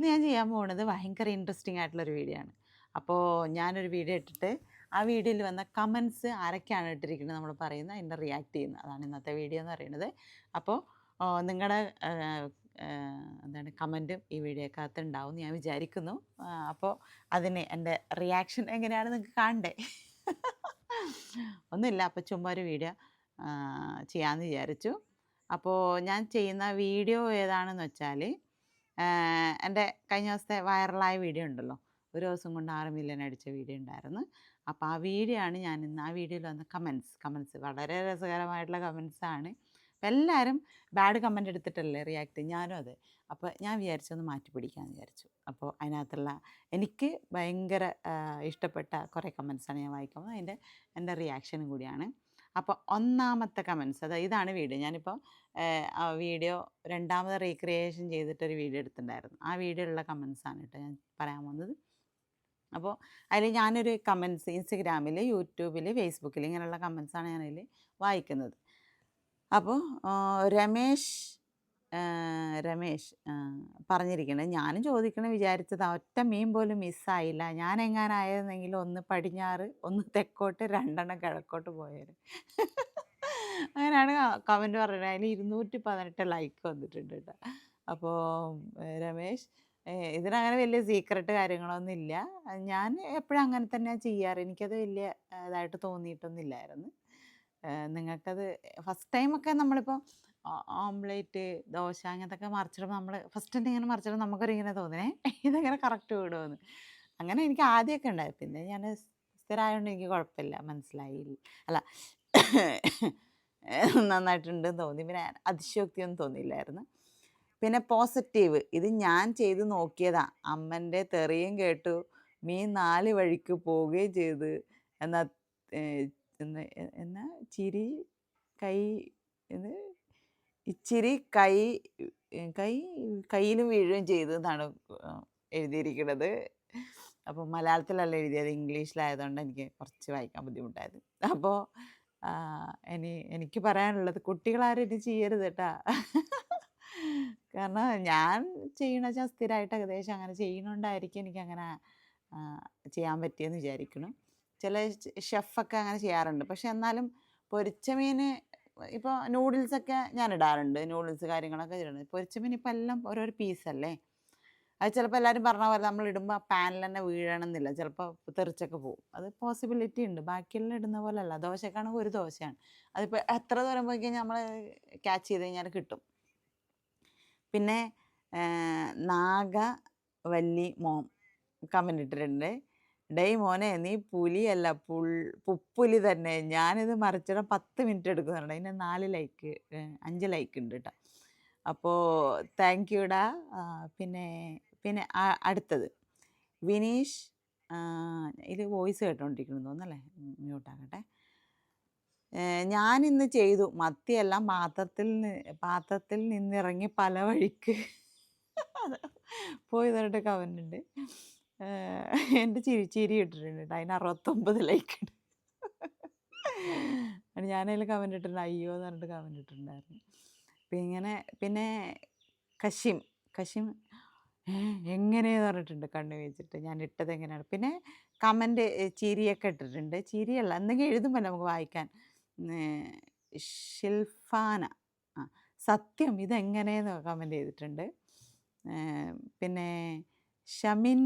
ഇന്ന് ഞാൻ ചെയ്യാൻ പോകുന്നത് ഭയങ്കര ഇൻട്രസ്റ്റിംഗ് ആയിട്ടുള്ളൊരു വീഡിയോ ആണ്. അപ്പോൾ ഞാനൊരു വീഡിയോ ഇട്ടിട്ട് ആ വീഡിയോയിൽ വന്ന കമൻസ് ആരൊക്കെയാണ് ഇട്ടിരിക്കുന്നത് നമ്മൾ പറയുന്നത് അതിന്റെ റിയാക്ട് ചെയ്യുന്നത്. അതാണ് ഇന്നത്തെ വീഡിയോ എന്ന് പറയുന്നത്. അപ്പോൾ നിങ്ങളുടെ എന്താണ് കമന്റും ഈ വീഡിയോക്കകത്ത് ഉണ്ടാവും ഞാൻ വിചാരിക്കുന്നു. അപ്പോൾ അതിന് എന്റെ റിയാക്ഷൻ എങ്ങനെയാണ് നിങ്ങൾക്ക് കാണണ്ടേ? ഒന്നുമില്ല. അപ്പോൾ ചുമ്മാ ഒരു വീഡിയോ ചെയ്യാമെന്ന് വിചാരിച്ചു. അപ്പോൾ ഞാൻ ചെയ്യുന്ന വീഡിയോ ഏതാണെന്ന് വെച്ചാൽ എന്റെ കഴിഞ്ഞ ദിവസത്തെ വൈറലായ വീഡിയോ ഉണ്ടല്ലോ. ഒരു ദിവസം കൊണ്ട് ആറ് മില്യൺ അടിച്ച വീഡിയോ ഉണ്ടായിരുന്നു. അപ്പോൾ ആ വീഡിയോ ആണ് ഞാൻ ഇന്ന് ആ വീഡിയോയിൽ വന്ന കമൻസ് കമൻസ് വളരെ രസകരമായിട്ടുള്ള കമൻസാണ് അപ്പം എല്ലാവരും ബാഡ് കമന്റ് എടുത്തിട്ടല്ലേ റിയാക്ട് ഞാനും അതെ. അപ്പോൾ ഞാൻ വിചാരിച്ചൊന്ന് മാറ്റി പിടിക്കാമെന്ന് വിചാരിച്ചു. അപ്പോൾ അതിനകത്തുള്ള എനിക്ക് ഭയങ്കര ഇഷ്ടപ്പെട്ട കുറേ കമൻസാണ് ഞാൻ വായിക്കുന്നത്. അതിന്റെ എന്റെ റിയാക്ഷനും കൂടിയാണ്. അപ്പോൾ ഒന്നാമത്തെ കമൻസ് അതായത് ഇതാണ് വീഡിയോ. ഞാനിപ്പോൾ ആ വീഡിയോ രണ്ടാമത് റീക്രിയേഷൻ ചെയ്തിട്ടൊരു വീഡിയോ എടുത്തിട്ടുണ്ടായിരുന്നു. ആ വീഡിയോയിലുള്ള കമൻസാണ് കേട്ടോ ഞാൻ പറയാൻ പോകുന്നത്. അപ്പോൾ അതിൽ ഞാനൊരു കമൻസ് ഇൻസ്റ്റഗ്രാമിൽ യൂട്യൂബിൽ ഫേസ്ബുക്കിൽ ഇങ്ങനെയുള്ള കമൻസാണ് ഞാനതിൽ വായിക്കുന്നത്. അപ്പോൾ രമേശ് രമേശ് പറഞ്ഞിരിക്കുന്നത് ഞാനും ചോദിക്കണം വിചാരിച്ചത് ഒറ്റ മീൻ പോലും മിസ്സായില്ല. ഞാൻ എങ്ങാനായിരുന്നെങ്കിൽ ഒന്ന് പടിഞ്ഞാറ് ഒന്ന് തെക്കോട്ട് രണ്ടെണ്ണം കിഴക്കോട്ട് പോയത് അങ്ങനെയാണ് കമന്റ് പറയുന്നത് അതിന് ഇരുന്നൂറ്റി പതിനെട്ട് ലൈക്ക് വന്നിട്ടുണ്ട് കേട്ടോ. അപ്പോൾ രമേശ് ഇതിനങ്ങനെ വലിയ സീക്രട്ട് കാര്യങ്ങളൊന്നും ഇല്ല. ഞാൻ എപ്പോഴും അങ്ങനെ തന്നെയാണ് ചെയ്യാറ്. എനിക്കത് വലിയ ഇതായിട്ട് തോന്നിയിട്ടൊന്നുമില്ലായിരുന്നു നിങ്ങൾക്കത് ഫസ്റ്റ് ടൈമൊക്കെ നമ്മളിപ്പോൾ ഓംലേറ്റ് ദോശ അങ്ങനത്തെ മറിച്ചിടുമ്പോൾ നമ്മൾ ഫസ്റ്റ് തന്നെ ഇങ്ങനെ മറിച്ചിടുമ്പോൾ നമുക്കൊരു ഇങ്ങനെ തോന്നണേ? ഇതെങ്ങനെ കറക്റ്റ് വിടുമെന്ന് അങ്ങനെ എനിക്ക് ആദ്യമൊക്കെ ഉണ്ടായി. പിന്നെ ഞാൻ സ്ഥിരമായതുകൊണ്ട് എനിക്ക് കുഴപ്പമില്ല. മനസ്സിലായി അല്ല നന്നായിട്ടുണ്ട് തോന്നി. പിന്നെ അതിശയോക്തിയൊന്നും തോന്നിയില്ലായിരുന്നു. പിന്നെ പോസിറ്റീവ് ഇത് ഞാൻ ചെയ്ത് നോക്കിയതാ. അമ്മന്റെ തെറിയും കേട്ടു. മീൻ നാല് വഴിക്ക് പോവുകയും ചെയ്ത്. എന്നാ എന്ന് എന്നാ? ചിരി? കൈ? ഇത്? ഇച്ചിരി കൈ കൈ കയ്യിലും വീഴുകയും ചെയ്തു എന്നാണ് എഴുതിയിരിക്കുന്നത്. അപ്പോൾ മലയാളത്തിലല്ല എഴുതിയത് ഇംഗ്ലീഷിലായതുകൊണ്ട് എനിക്ക് കുറച്ച് വായിക്കാൻ ബുദ്ധിമുട്ടായത്. അപ്പോൾ ഇനി എനിക്ക് പറയാനുള്ളത് കുട്ടികളാരും ഇത് ചെയ്യരുത് കേട്ടാ. കാരണം ഞാൻ ചെയ്യണ വെച്ചാൽ സ്ഥിരമായിട്ട് ഏകദേശം അങ്ങനെ ചെയ്യണോണ്ടായിരിക്കും എനിക്കങ്ങനെ ചെയ്യാൻ പറ്റിയെന്ന് വിചാരിക്കണം ചില ഷെഫൊക്കെ അങ്ങനെ ചെയ്യാറുണ്ട്. പക്ഷെ എന്നാലും പൊരിച്ച മീൻ ഇപ്പോൾ നൂഡിൽസൊക്കെ ഞാൻ ഇടാറുണ്ട്. നൂഡിൽസ് കാര്യങ്ങളൊക്കെ ഇടുന്നത്. പൊരിച്ച മീൻ ഇപ്പം എല്ലാം ഓരോരോ പീസല്ലേ അത് ചിലപ്പോൾ എല്ലാവരും പറഞ്ഞ പോലെ നമ്മൾ ഇടുമ്പോൾ ആ പാനിൽ തന്നെ വീഴണമെന്നില്ല. ചിലപ്പോൾ തെറിച്ചൊക്കെ പോകും. അത് പോസിബിലിറ്റി ഉണ്ട്. ബാക്കിയെല്ലാം ഇടുന്ന പോലെ അല്ല. ദോശക്കാണെങ്കിൽ ഒരു ദോശയാണ്. അതിപ്പോൾ എത്ര ദൂരം പോയി കഴിഞ്ഞാൽ നമ്മൾ ക്യാച്ച് ചെയ്ത് കഴിഞ്ഞാൽ കിട്ടും. പിന്നെ നാഗ വല്ലി മോം കമന്റ് ഇട്ടിട്ടുണ്ട്. ഡേയ് മോനെ നീ പുലിയല്ല പുൾ പുപ്പുലി തന്നെ. ഞാനിത് മറിച്ചിടാൻ പത്ത് മിനിറ്റ് എടുക്കുന്നുണ്ട്. അതിന് നാല് ലൈക്ക് അഞ്ച് ലൈക്ക് ഉണ്ട് കേട്ടോ അപ്പോൾ താങ്ക് യുടാ പിന്നെ പിന്നെ അടുത്തത്. വിനീഷ് ഇത് വോയിസ് കേട്ടോണ്ടിരിക്കുന്നു. തോന്നല്ലേ മ്യൂട്ടാകട്ടെ ഞാനിന്ന് ചെയ്തു. മത്തിയെല്ലാം പാത്രത്തിൽ പാത്രത്തിൽ നിന്നിറങ്ങി പല വഴിക്ക്. അത് പോയി തന്നിട്ട് കമന്റ് ഉണ്ട് എന്റെ ചിരി ചിരി ഇട്ടിട്ടുണ്ട്. അതിന് അറുപത്തൊമ്പത് ലൈക്ക് ഉണ്ട് ഞാനതിൽ കമന്റ് ഇട്ടിട്ടുണ്ട്. അയ്യോ എന്ന് പറഞ്ഞിട്ട് കമന്റ് ഇട്ടിട്ടുണ്ടായിരുന്നു. പിന്നെ ഇങ്ങനെ പിന്നെ കശിം കശിം "ഏ, എങ്ങനെയെന്ന് പറഞ്ഞിട്ടുണ്ട് കണ്ണു വെച്ചിട്ട്. ഞാൻ ഇട്ടത് എങ്ങനെയാണ്? പിന്നെ കമന്റ് ചിരിയൊക്കെ ഇട്ടിട്ടുണ്ട്. ചിരിയല്ല എന്തെങ്കിലും എഴുതുമ്പോൾ നമുക്ക് വായിക്കാൻ. ഷിൽഫാന ആ സത്യം ഇതെങ്ങനെയെന്ന് കമന്റ് ചെയ്തിട്ടുണ്ട്. പിന്നെ ഷമിൻ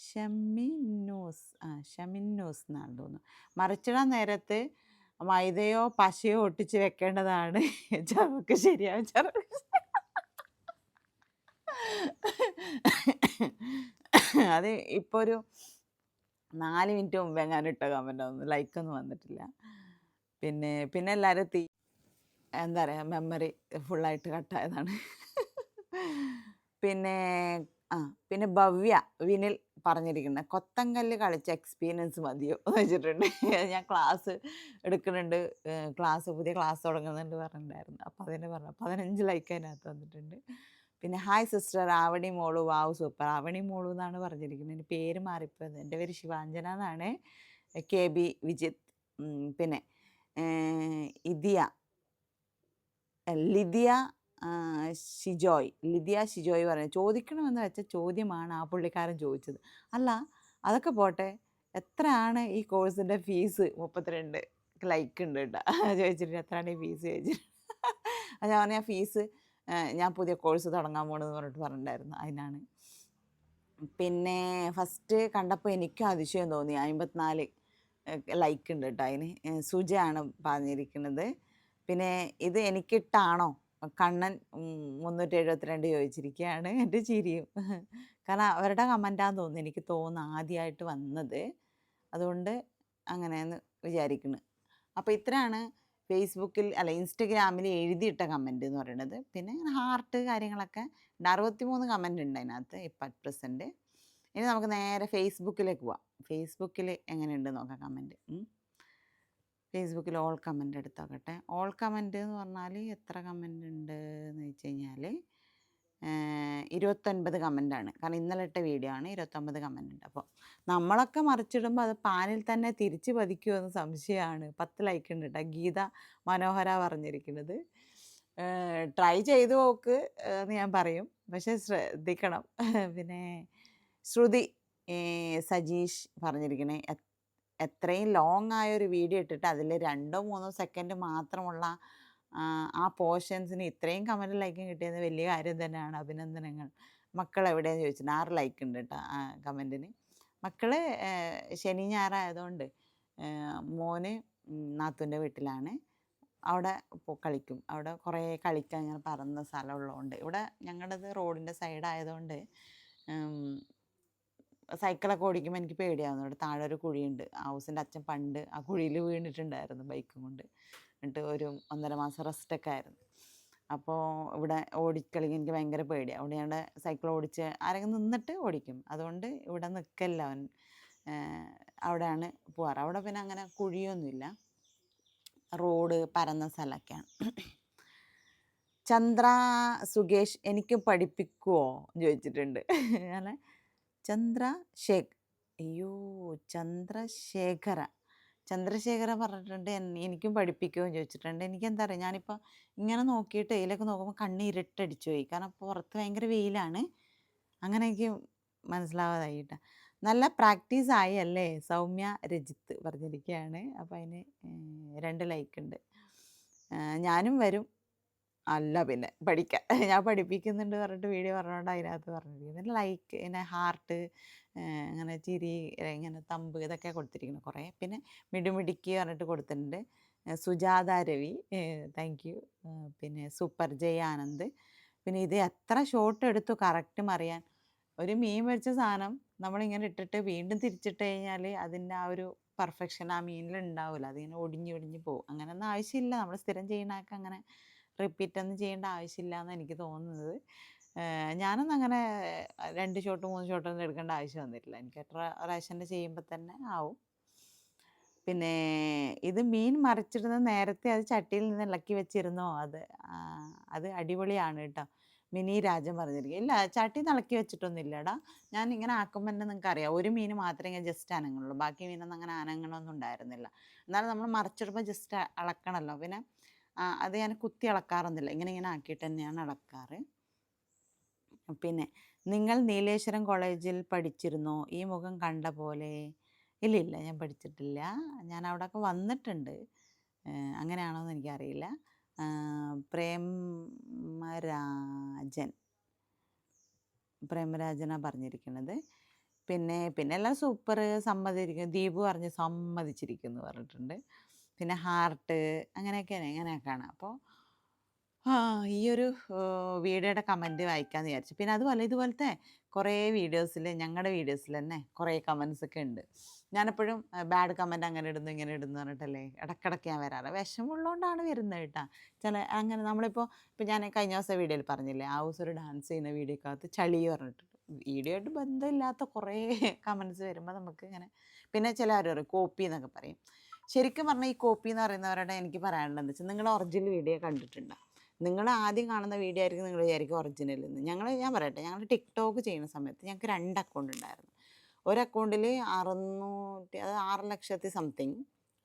ഷമിന്നൂസ് ആ ഷമിന്നൂസ് എന്നാണ് തോന്നുന്നു. മറിച്ചിടാൻ നേരത്ത് മൈദയോ പശയോ ഒട്ടിച്ച് വെക്കേണ്ടതാണ്. ചറുക്ക് ശരിയാവും. ചറുക്ക് അത് ഇപ്പോൾ ഒരു നാല് മിനിറ്റ് മുമ്പ് എങ്ങാനും ഇട്ട കമന്റ് ഒന്നും ലൈക്കൊന്നും വന്നിട്ടില്ല. പിന്നെ പിന്നെ എല്ലാവരും തീ എന്താ പറയുക മെമ്മറി ഫുള്ളായിട്ട് കട്ടായതാണ് പിന്നെ ആ പിന്നെ ഭവ്യ വിനിൽ പറഞ്ഞിരിക്കുന്നത് കൊത്തങ്കല്ല് കളിച്ച എക്സ്പീരിയൻസ് മതിയോ എന്ന് വെച്ചിട്ടുണ്ട്. ഞാൻ ക്ലാസ് എടുക്കുന്നുണ്ട്. ക്ലാസ് പുതിയ ക്ലാസ് തുടങ്ങുന്നുണ്ട് പറഞ്ഞിട്ടുണ്ടായിരുന്നു. അപ്പോൾ അതിന് പറഞ്ഞു. പതിനഞ്ച് ലൈക്ക് അതിനകത്ത് വന്നിട്ടുണ്ട്. പിന്നെ ഹായ് സിസ്റ്റർ ആവണി മോളു. വാവ് സൂപ്പർ ആവണി മോളു എന്നാണ് പറഞ്ഞിരിക്കുന്നത് എന്റെ പേര് മാറിപ്പോയത്. എന്റെ പേര് ശിവാഞ്ജന എന്നാണ്. K B Vijith. പിന്നെ ഇതിയ ലിതിയ ഷിജോയ് ലിതിയ ഷിജോയ് പറയുന്നത്. ചോദിക്കണമെന്ന് വെച്ച ചോദ്യമാണ് ആ പുള്ളിക്കാരൻ ചോദിച്ചത്. അല്ല അതൊക്കെ പോട്ടെ എത്രയാണ് ഈ കോഴ്സിന്റെ ഫീസ്? മുപ്പത്തിരണ്ട് ലൈക്ക് ഉണ്ട് കേട്ടോ. ചോദിച്ചിട്ട് എത്രയാണ് ഈ ഫീസ് ചോദിച്ചിട്ട്? ഞാൻ പറഞ്ഞ ഫീസ് ഞാൻ പുതിയ കോഴ്സ് തുടങ്ങാൻ പോകണമെന്ന് പറഞ്ഞിട്ട് പറഞ്ഞിട്ടുണ്ടായിരുന്നു. അതിനാണ്. പിന്നെ ഫസ്റ്റ് കണ്ടപ്പോൾ എനിക്കും അതിശയം തോന്നി. അമ്പത്തിനാല് ലൈക്ക് ഉണ്ട് കേട്ടോ അതിന്. സുജയാണ് പറഞ്ഞിരിക്കുന്നത്. പിന്നെ ഇത് എനിക്കിട്ടാണോ കണ്ണൻ മുന്നൂറ്റി എഴുപത്തിരണ്ട് ചോദിച്ചിരിക്കുകയാണ് എന്റെ ചിരിയും. കാരണം അവരുടെ കമന്റാന്ന് തോന്നുന്നു. എനിക്ക് തോന്നുന്നു ആദ്യമായിട്ട് വന്നത്. അതുകൊണ്ട് അങ്ങനെയെന്ന് വിചാരിക്കുന്നു അപ്പോൾ ഇത്രയാണ് ഫേസ്ബുക്കിൽ അല്ല ഇൻസ്റ്റഗ്രാമിൽ എഴുതിയിട്ട കമന്റ് എന്ന് പറയുന്നത് പിന്നെ ഇങ്ങനെ ഹാർട്ട് കാര്യങ്ങളൊക്കെ ഉണ്ട്. അറുപത്തിമൂന്ന് കമന്റ് ഉണ്ട് അതിനകത്ത് ഇപ്പം അറ്റ് പ്രസന്റ് ഇനി നമുക്ക് നേരെ ഫേസ്ബുക്കിലേക്ക് പോവാം. ഫേസ്ബുക്കിൽ എങ്ങനെയുണ്ട് നോക്കാം കമന്റ് ഫേസ്ബുക്കിൽ ഓൾ കമന്റ് എടുത്തോക്കട്ടെ. ഓൾ കമന്റ് എന്ന് പറഞ്ഞാൽ എത്ര കമന്റ് ഉണ്ട് എന്ന് വെച്ച് കഴിഞ്ഞാൽ ഇരുപത്തൊൻപത് കമന്റാണ് കാരണം ഇന്നലെ ഇട്ട വീഡിയോ ആണ് ഇരുപത്തൊമ്പത് കമന്റ് ഉണ്ട്. അപ്പോൾ നമ്മളൊക്കെ മറിച്ചിടുമ്പോൾ അത് പാനിൽ തന്നെ തിരിച്ച് പതിക്കുമോ എന്ന് സംശയമാണ്. പത്ത് ലൈക്ക് ഉണ്ട് കേട്ടോ ഗീത മനോഹര പറഞ്ഞിരിക്കുന്നത്. ട്രൈ ചെയ്ത് നോക്ക് എന്ന് ഞാൻ പറയും. പക്ഷേ ശ്രദ്ധിക്കണം. പിന്നെ ശ്രുതി സജീഷ് പറഞ്ഞിരിക്കണേ. "എ- എത്രയും ലോങ് ആയ ഒരു വീഡിയോ ഇട്ടിട്ട് അതിൽ രണ്ടോ മൂന്നോ സെക്കൻഡ് മാത്രമുള്ള ആ, പോർഷൻസിന് ഇത്രയും കമന്റ് ലൈക്കും കിട്ടിയത് വലിയ കാര്യം തന്നെയാണ്. അഭിനന്ദനങ്ങൾ. മക്കൾ എവിടെയെന്ന് ചോദിച്ചിട്ടുണ്ട് ആറ് ലൈക്ക് ഉണ്ട് കേട്ടോ ആ കമന്റിന് മക്കൾ ശനി ഞായറായതുകൊണ്ട് മോന് നാത്തൂന്റെ വീട്ടിലാണ്. അവിടെ കളിക്കും. അവിടെ കുറേ കളിക്കാൻ ഇങ്ങനെ പറന്ന സ്ഥലമുള്ളതുകൊണ്ട് ഇവിടെ ഞങ്ങളുടേത് റോഡിന്റെ സൈഡായതുകൊണ്ട് സൈക്കിളൊക്കെ ഓടിക്കുമ്പോൾ എനിക്ക് പേടിയാവുന്നു. അവിടെ താഴെ ഒരു കുഴിയുണ്ട്. ഹൗസിന്റെ അച്ഛൻ പണ്ട് ആ കുഴിയിൽ വീണിട്ടുണ്ടായിരുന്നു ബൈക്കും കൊണ്ട്. എന്നിട്ട് ഒരു ഒന്നര മാസം റെസ്റ്റൊക്കെ ആയിരുന്നു. അപ്പോൾ ഇവിടെ ഓടിക്കളിക്കാൻ എനിക്ക് ഭയങ്കര പേടിയാണ് അവിടെ ഞങ്ങളുടെ സൈക്കിൾ ഓടിച്ച് ആരെങ്കിലും നിന്നിട്ട് ഓടിക്കും. അതുകൊണ്ട് ഇവിടെ നിൽക്കല്ല അവൻ. അവിടെയാണ് പോവാറ്. അവിടെ പിന്നെ അങ്ങനെ കുഴിയൊന്നുമില്ല. റോഡ് പരന്ന സ്ഥലമൊക്കെയാണ്. ചന്ദ്ര സുകേഷ് എനിക്ക് പഠിപ്പിക്കുമോ ചോദിച്ചിട്ടുണ്ട്. അങ്ങനെ ചന്ദ്ര ശേഖ് അയ്യോ ചന്ദ്രശേഖര. ചന്ദ്രശേഖര പറഞ്ഞിട്ടുണ്ട് "എൻ- എനിക്കും പഠിപ്പിക്കുമോ ചോദിച്ചിട്ടുണ്ട്. എനിക്കെന്താ അറിയാം ഞാനിപ്പോൾ ഇങ്ങനെ നോക്കിയിട്ട് ഇതിലൊക്കെ നോക്കുമ്പോൾ കണ്ണ് ഇരുട്ടടിച്ചു പോയി. കാരണം പുറത്ത് ഭയങ്കര വെയിലാണ്. അങ്ങനെ എനിക്ക് മനസ്സിലാവാതായിട്ട. നല്ല പ്രാക്ടീസ് ആയി അല്ലേ? സൗമ്യ രജിത്ത് പറഞ്ഞിരിക്കുകയാണ് അപ്പോൾ അതിന് രണ്ട് ലൈക്ക് ഉണ്ട്. ഞാനും വരും. അല്ല പിന്നെ പഠിക്കാൻ ഞാൻ പഠിപ്പിക്കുന്നുണ്ട് പറഞ്ഞിട്ട് വീഡിയോ പറഞ്ഞുകൊണ്ട് അതിനകത്ത് പറഞ്ഞിരിക്കുന്നത് പിന്നെ ലൈക്ക് പിന്നെ ഹാർട്ട് അങ്ങനെ ചിരി ഇങ്ങനെ തമ്പ് ഇതൊക്കെ കൊടുത്തിരിക്കുന്നു കുറേ. പിന്നെ മിടുമിടിക്ക് പറഞ്ഞിട്ട് കൊടുത്തിട്ടുണ്ട്. സുജാത രവി താങ്ക് യു പിന്നെ സൂപ്പർ ജയ് ആനന്ദ്. പിന്നെ ഇത് എത്ര ഷോട്ട് എടുത്തു കറക്റ്റും അറിയാൻ. ഒരു മീൻ വെച്ച സാധനം നമ്മളിങ്ങനെ ഇട്ടിട്ട് വീണ്ടും തിരിച്ചിട്ട് കഴിഞ്ഞാൽ അതിന്റെ ആ ഒരു പെർഫെക്ഷൻ ആ മീനിൽ ഉണ്ടാവില്ല അതിങ്ങനെ ഒടിഞ്ഞ് ഒടിഞ്ഞ് പോകും അങ്ങനെയൊന്നും ആവശ്യമില്ല. നമ്മൾ സ്ഥിരം ചെയ്യണമൊക്കെ അങ്ങനെ റിപ്പീറ്റ് ഒന്നും ചെയ്യേണ്ട ആവശ്യമില്ല എന്ന് എനിക്ക് തോന്നുന്നത്. ഞാനൊന്നും അങ്ങനെ രണ്ട് ഷോട്ട് മൂന്ന് ഷോട്ടൊന്നും എടുക്കേണ്ട ആവശ്യം വന്നിട്ടില്ല. എനിക്ക് എത്ര പ്രാവശ്യം ചെയ്യുമ്പോൾ തന്നെ ആവും. പിന്നെ ഇത് മീൻ മറിച്ചിടുന്ന നേരത്തെ അത് ചട്ടിയിൽ നിന്ന് ഇളക്കി വെച്ചിരുന്നോ? അത് അത് അടിപൊളിയാണ് കേട്ടോ. മിനി രാജൻ പറഞ്ഞിരിക്കുക ഇല്ല ചട്ടി ഇളക്കി വെച്ചിട്ടൊന്നുമില്ലടാ. ഞാൻ ഇങ്ങനെ ആക്കുമ്പോൾ തന്നെ നിങ്ങൾക്ക് അറിയാം. ഒരു മീൻ മാത്രമേ ഇങ്ങനെ ജസ്റ്റ് അനങ്ങുള്ളൂ. ബാക്കി മീനൊന്നും അങ്ങനെ അനങ്ങണമൊന്നും ഉണ്ടായിരുന്നില്ല. എന്നാലും നമ്മൾ മറിച്ചിടുമ്പോൾ ജസ്റ്റ് അളക്കണമല്ലോ പിന്നെ അത് ഞാൻ കുത്തി അളക്കാറൊന്നുമില്ല. ഇങ്ങനെ ഇങ്ങനെ ആക്കിയിട്ട് തന്നെയാണ് അളക്കാറ്. പിന്നെ നിങ്ങൾ നീലേശ്വരം കോളേജിൽ പഠിച്ചിരുന്നോ? ഈ മുഖം കണ്ട പോലെ? ഇല്ല ഇല്ല ഞാൻ പഠിച്ചിട്ടില്ല. ഞാൻ അവിടെയൊക്കെ വന്നിട്ടുണ്ട്. അങ്ങനെയാണോ എന്ന് എനിക്കറിയില്ല. പ്രേമരാജൻ. പ്രേമരാജനാണ് പറഞ്ഞിരിക്കുന്നത്. പിന്നെ പിന്നെ എല്ലാം സൂപ്പർ സമ്മതിരിക്കുന്നു ദീപു പറഞ്ഞ് സമ്മതിച്ചിരിക്കുന്നു പറഞ്ഞിട്ടുണ്ട്. പിന്നെ ഹാർട്ട് അങ്ങനെയൊക്കെയാണ് അങ്ങനെയൊക്കെയാണ് അപ്പോൾ ഈ ഒരു വീഡിയോയുടെ കമന്റ് വായിക്കാമെന്ന് വിചാരിച്ചു. പിന്നെ അതുപോലെ ഇതുപോലത്തെ കുറേ വീഡിയോസിൽ ഞങ്ങളുടെ വീഡിയോസിൽ തന്നെ കുറേ കമൻസ് ഒക്കെ ഉണ്ട്. ഞാനെപ്പോഴും ബാഡ് കമന്റ് അങ്ങനെ ഇടുന്നു ഇങ്ങനെ ഇടുന്നു പറഞ്ഞിട്ടല്ലേ ഇടയ്ക്കിടയ്ക്ക് ഞാൻ വരാറ്. വിഷമമുള്ളതുകൊണ്ടാണ് വരുന്നത് കേട്ടോ. ചില അങ്ങനെ നമ്മളിപ്പോൾ ഇപ്പോൾ ഞാൻ കഴിഞ്ഞ ദിവസം വീഡിയോയിൽ പറഞ്ഞില്ലേ ആ ദിവസം ഒരു ഡാൻസ് ചെയ്യുന്ന വീഡിയോക്കകത്ത് ചളി പറഞ്ഞിട്ടുണ്ട് വീഡിയോ ആയിട്ട് ബന്ധമില്ലാത്ത കുറേ കമൻസ് വരുമ്പോൾ നമുക്ക് ഇങ്ങനെ പിന്നെ ചില ആരും കോപ്പി എന്നൊക്കെ പറയും. ശരിക്കും പറഞ്ഞാൽ ഈ കോപ്പി എന്ന് പറയുന്നവരുടെ എനിക്ക് പറയാനുള്ളത് വെച്ചാൽ നിങ്ങൾ ഒറിജിനൽ വീഡിയോ കണ്ടിട്ടുണ്ട്? നിങ്ങൾ ആദ്യം കാണുന്ന വീഡിയോ ആയിരിക്കും നിങ്ങൾ വിചാരിക്കും ഒറിജിനൽ എന്ന് ഞങ്ങൾ ഞാൻ പറയട്ടെ ഞങ്ങൾ ടിക്ടോക്ക് ചെയ്യുന്ന സമയത്ത് ഞങ്ങൾക്ക് രണ്ട് അക്കൗണ്ട് ഉണ്ടായിരുന്നു. ഒരു അക്കൗണ്ടിൽ അറുന്നൂറ്റി അത് ആറ് ലക്ഷത്തി സംതിങ്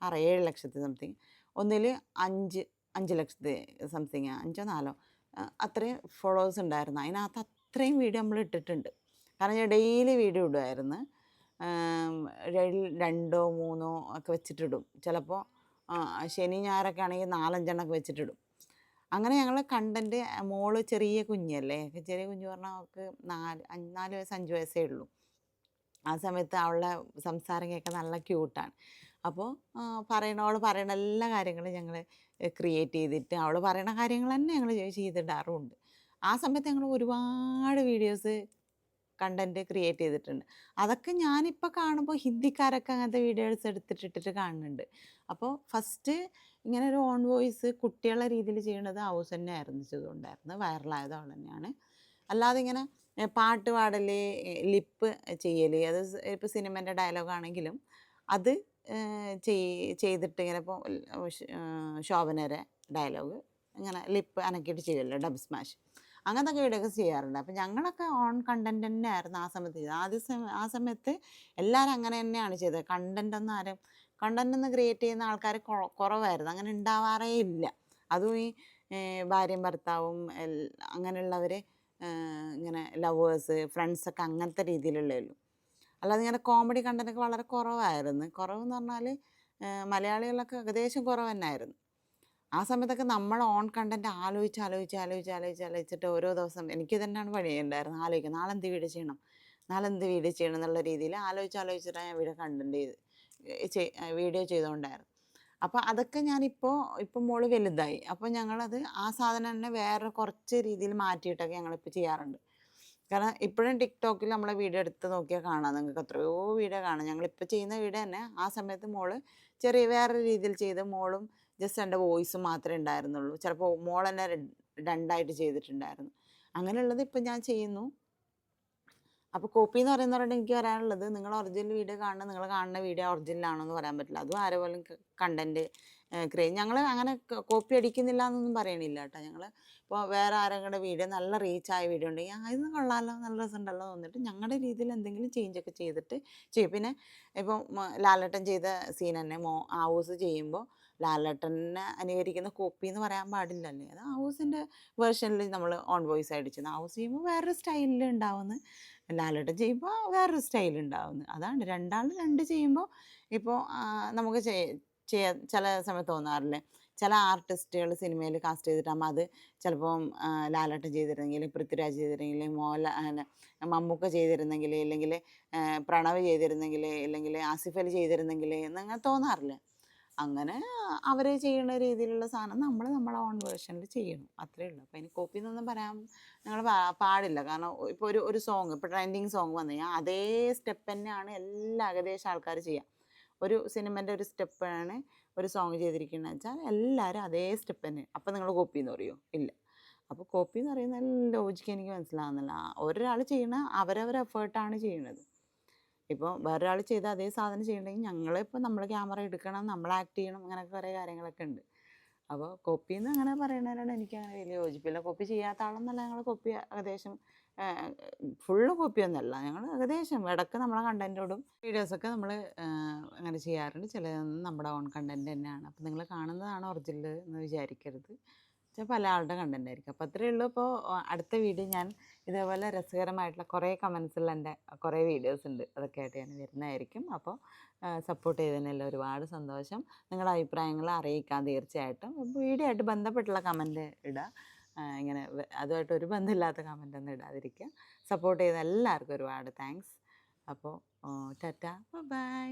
ആറ് ഏഴ് ലക്ഷത്തി സംതിങ് ഒന്നിൽ അഞ്ച് അഞ്ച് ലക്ഷത്തി സംതിങ് അഞ്ചോ നാലോ അത്രയും ഫോളോവേഴ്സ് ഉണ്ടായിരുന്നു. അതിനകത്ത് അത്രയും വീഡിയോ നമ്മൾ ഇട്ടിട്ടുണ്ട്. കാരണം ഞാൻ ഡെയിലി വീഡിയോ ഇടുമായിരുന്നു ര- രണ്ടോ മൂന്നോ ഒക്കെ വെച്ചിട്ടിടും. ചിലപ്പോൾ ശനി ഞായറൊക്കെ ആണെങ്കിൽ നാലഞ്ചെണ്ണമൊക്കെ വെച്ചിട്ടിടും. അങ്ങനെ ഞങ്ങൾ കണ്ടന്റ് മോൾ ചെറിയ കുഞ്ഞല്ലേ? ചെറിയ കുഞ്ഞ് പറഞ്ഞാൽ അവൾക്ക് നാല് നാല് വയസ്സ് അഞ്ച് വയസ്സേ ഉള്ളൂ. ആ സമയത്ത് അവളുടെ സംസാരം കേൾക്കാൻ നല്ല ക്യൂട്ടാണ്. അപ്പോൾ പറയണ അവൾ പറയണ എല്ലാ കാര്യങ്ങളും ഞങ്ങൾ ക്രിയേറ്റ് ചെയ്തിട്ട് അവൾ പറയണ കാര്യങ്ങൾ തന്നെ ഞങ്ങൾ ചെയ്തിടാറുമുണ്ട്. ആ സമയത്ത് ഞങ്ങൾ ഒരുപാട് വീഡിയോസ് കണ്ടന്റ് ക്രിയേറ്റ് ചെയ്തിട്ടുണ്ട്. അതൊക്കെ ഞാനിപ്പോൾ കാണുമ്പോൾ ഹിന്ദിക്കാരൊക്കെ അങ്ങനത്തെ വീഡിയോസ് എടുത്തിട്ടിട്ടിട്ട് കാണുന്നുണ്ട്. അപ്പോൾ ഫസ്റ്റ് ഇങ്ങനെ ഒരു ഓൺ വോയിസ് കുട്ടികളെ രീതിയിൽ ചെയ്യണത് ഹൗസ് തന്നെ ആയിരുന്നു. ചെയ്തുകൊണ്ടായിരുന്നു വൈറലായത് അവൾ തന്നെയാണ്. അല്ലാതെ ഇങ്ങനെ പാട്ട് പാടൽ ലിപ്പ് ചെയ്യൽ അത് ഇപ്പോൾ സിനിമേന്റെ ഡയലോഗ് ആണെങ്കിലും അത് ചെയ്- ചെയ്തിട്ട് ഇങ്ങനെ ഇപ്പോൾ ശോഭനരെ ഡയലോഗ് ഇങ്ങനെ ലിപ്പ് അനക്കിയിട്ട് ചെയ്യുമല്ലോ ഡബ് സ്മാഷ്. അങ്ങനത്തെ വീഡിയോസ് ചെയ്യാറുണ്ട്. അപ്പം ഞങ്ങളൊക്കെ ഓൺ കണ്ടന്റ് തന്നെ ആയിരുന്നു ആ സമയത്ത്. ആദ്യ സമയം ആ സമയത്ത് എല്ലാവരും അങ്ങനെ തന്നെയാണ് ചെയ്തത്. കണ്ടന്റ് ഒന്നും ആരും കണ്ടന്റ് ഒന്ന് ക്രിയേറ്റ് ചെയ്യുന്ന ആൾക്കാർ കുറവായിരുന്നു. അങ്ങനെ ഉണ്ടാവാറേ ഇല്ല. അതും ഈ ഭാര്യയും ഭർത്താവും അങ്ങനെയുള്ളവർ ഇങ്ങനെ ലവേഴ്സ് ഫ്രണ്ട്സൊക്കെ അങ്ങനത്തെ രീതിയിലുള്ളേ അല്ലാതെ ഇങ്ങനെ കോമഡി കണ്ടന്റൊക്കെ വളരെ കുറവായിരുന്നു. കുറവെന്ന് പറഞ്ഞാൽ മലയാളികളൊക്കെ ഏകദേശം കുറവ് തന്നെയായിരുന്നു ആ സമയത്തൊക്കെ നമ്മൾ ഓൺ കണ്ടന്റ് ആലോചിച്ച് ആലോചിച്ച് ആലോചിച്ച് ആലോചിച്ച് ആലോചിച്ചിട്ട് ഓരോ ദിവസം എനിക്ക് തന്നെയാണ് പണി ഉണ്ടായിരുന്നത് ആലോചിക്കുക നാളെ എന്ത് വീട് ചെയ്യണം? നാളെ എന്ത് വീഡിയോ ചെയ്യണം എന്നുള്ള രീതിയിൽ ആലോചിച്ച് ആലോചിച്ചിട്ടാണ് ഞാൻ വീഡിയോ കണ്ടന്റ് ചെയ്ത് വീഡിയോ ചെയ്തുകൊണ്ടായിരുന്നു. അപ്പോൾ അതൊക്കെ ഞാനിപ്പോൾ ഇപ്പം മോൾ വലുതായി. അപ്പോൾ ഞങ്ങളത് ആ സാധനം തന്നെ വേറെ കുറച്ച് രീതിയിൽ മാറ്റിയിട്ടൊക്കെ ഞങ്ങളിപ്പോൾ ചെയ്യാറുണ്ട്. കാരണം ഇപ്പോഴും ടിക്ടോക്കിൽ നമ്മളെ വീഡിയോ എടുത്ത് നോക്കിയാൽ കാണാം. നിങ്ങൾക്ക് എത്രയോ വീഡിയോ കാണാം. ഞങ്ങളിപ്പോൾ ചെയ്യുന്ന വീഡിയോ തന്നെ ആ സമയത്ത് മോൾ ചെറിയ വേറെ രീതിയിൽ ചെയ്ത് മോളും ജസ്റ്റ് എന്റെ വോയിസ് മാത്രമേ ഉണ്ടായിരുന്നുള്ളൂ. ചിലപ്പോൾ മോൾ തന്നെ ര- രണ്ടായിട്ട് ചെയ്തിട്ടുണ്ടായിരുന്നു. അങ്ങനെയുള്ളത് ഇപ്പം ഞാൻ ചെയ്യുന്നു. അപ്പോൾ കോപ്പി എന്ന് പറയുന്നവരോട് എനിക്ക് പറയാനുള്ളത് നിങ്ങൾ ഒറിജിനൽ വീഡിയോ കാണുന്ന നിങ്ങൾ കാണുന്ന വീഡിയോ ഒറിജിനൽ ആണോ എന്ന് പറയാൻ പറ്റില്ല. അതും ആരെ പോലും കണ്ടന്റ് ക്രിയേറ്റ് ഞങ്ങൾ അങ്ങനെ കോപ്പി അടിക്കുന്നില്ല എന്നൊന്നും പറയണില്ല കേട്ടോ. ഞങ്ങൾ ഇപ്പോൾ വേറെ ആരെങ്കിലും വീഡിയോ നല്ല റീച്ചായ വീഡിയോ ഉണ്ടെങ്കിൽ ഇത് കൊള്ളാമല്ലോ നല്ല രസം ഉണ്ടല്ലോ തോന്നിട്ട് ഞങ്ങളുടെ രീതിയിൽ എന്തെങ്കിലും ചേഞ്ചൊക്കെ ചെയ്തിട്ട് ചെയ്യും. പിന്നെ ഇപ്പം ലാലട്ടൻ ചെയ്ത സീൻ തന്നെ മോ ആവൂസ് ചെയ്യുമ്പോൾ ലാലേട്ടനെ അനുകരിക്കുന്ന കോപ്പി എന്ന് പറയാൻ പാടില്ലല്ലേ അത് ഹൗസിന്റെ വേർഷനിൽ നമ്മൾ ഓൺ വോയിസ് ചെയ്യുന്നത് ഹൗസ് ചെയ്യുമ്പോൾ വേറൊരു സ്റ്റൈലിൽ ഉണ്ടാവുന്നു. ലാലേട്ടൻ ചെയ്യുമ്പോൾ വേറൊരു സ്റ്റൈൽ ഉണ്ടാവുന്നു. അതാണ് രണ്ടാൾ രണ്ട് ചെയ്യുമ്പോൾ ഇപ്പോൾ നമുക്ക് ചെയ്യ- ചെയ്യാൻ ചില സമയത്ത് തോന്നാറില്ലേ? ചില ആർട്ടിസ്റ്റുകൾ സിനിമയിൽ കാസ്റ്റ് ചെയ്തിട്ടാകുമ്പോൾ അത് ചിലപ്പം ലാലേട്ടൻ ചെയ്തിരുന്നെങ്കിൽ പൃഥ്വിരാജ് ചെയ്തിരുന്നെങ്കിൽ അല്ല, മമ്മൂക്ക ചെയ്തിരുന്നെങ്കിൽ അല്ലെങ്കിൽ പ്രണവ് ചെയ്തിരുന്നെങ്കിൽ അല്ലെങ്കിൽ ആസിഫ് അലി ചെയ്തിരുന്നെങ്കിൽ എന്നങ്ങനെ തോന്നാറില്ലേ? അങ്ങനെ അവർ ചെയ്യുന്ന രീതിയിലുള്ള സാധനം നമ്മൾ നമ്മളെ ഓൺ വേർഷനിൽ ചെയ്യണം. അത്രേ ഉള്ളൂ. അപ്പോൾ ഇനി കോപ്പി എന്നൊന്നും പറയാൻ ഞങ്ങൾ പാടില്ല. കാരണം ഇപ്പോൾ ഒരു ഒരു സോങ് ഇപ്പോൾ ട്രെൻഡിങ് സോങ് വന്നു കഴിഞ്ഞാൽ അതേ സ്റ്റെപ്പ് തന്നെയാണ് എല്ലാ ഏകദേശം ആൾക്കാർ ചെയ്യുക ഒരു സിനിമന്റെ ഒരു സ്റ്റെപ്പാണ് ഒരു സോങ് ചെയ്തിരിക്കുന്നത് വെച്ചാൽ എല്ലാവരും അതേ സ്റ്റെപ്പ് തന്നെ. അപ്പം നിങ്ങൾ കോപ്പി എന്ന് പറയുമോ ഇല്ല. അപ്പോൾ കോപ്പി എന്ന് പറയുന്ന ലോജിക്ക് എനിക്ക് മനസ്സിലാകുന്നില്ല ഒരാൾ ചെയ്യണ അവരവർ എഫേർട്ടാണ് ചെയ്യണത് ഇപ്പോൾ വേറൊരാൾ ചെയ്ത അതേ സാധനം ചെയ്യണമെങ്കിൽ ഞങ്ങളിപ്പോൾ നമ്മൾ ക്യാമറ എടുക്കണം നമ്മൾ ആക്ട് ചെയ്യണം അങ്ങനെയൊക്കെ കുറേ കാര്യങ്ങളൊക്കെ ഉണ്ട്. അപ്പോൾ കോപ്പി എന്ന് അങ്ങനെ പറയുന്നതിനോട് എനിക്ക് അങ്ങനെ വലിയ യോജിപ്പില്ല. കോപ്പി ചെയ്യാത്ത ആളെന്നല്ല ഞങ്ങൾ കോപ്പി ഏകദേശം ഫുള്ള് കോപ്പിയൊന്നുമല്ല ഞങ്ങൾ ഏകദേശം ഇടയ്ക്ക് നമ്മളെ കണ്ടന്റോടും വീഡിയോസൊക്കെ നമ്മൾ അങ്ങനെ ചെയ്യാറുണ്ട്. ചിലതൊന്നും നമ്മുടെ ഓൺ കണ്ടന്റ് തന്നെയാണ്. അപ്പോൾ നിങ്ങൾ കാണുന്നതാണ് ഒറിജിനൽ എന്ന് വിചാരിക്കരുത്. വെച്ചാൽ പല ആളുടെ കണ്ടന്റ് ആയിരിക്കും. അപ്പോൾ അത്രയേ ഉള്ളൂ. ഇപ്പോൾ അടുത്ത വീഡിയോ ഞാൻ ഇതേപോലെ രസകരമായിട്ടുള്ള കുറേ കമൻസുള്ള എന്റെ കുറേ വീഡിയോസ് ഉണ്ട്. അതൊക്കെ ആയിട്ട് ഞാൻ വരുന്നതായിരിക്കും. അപ്പോൾ സപ്പോർട്ട് ചെയ്തതിനെല്ലാം ഒരുപാട് സന്തോഷം. നിങ്ങളുടെ അഭിപ്രായങ്ങൾ അറിയിക്കാം തീർച്ചയായിട്ടും. വീഡിയോ ആയിട്ട് ബന്ധപ്പെട്ടുള്ള കമന്റ് ഇടുക ഇങ്ങനെ അതുമായിട്ട് ഒരു ബന്ധമില്ലാത്ത കമന്റ് ഒന്നും ഇടാതിരിക്കുക. സപ്പോർട്ട് ചെയ്ത എല്ലാവർക്കും ഒരുപാട് താങ്ക്സ് അപ്പോൾ ടാറ്റ. ബൈ.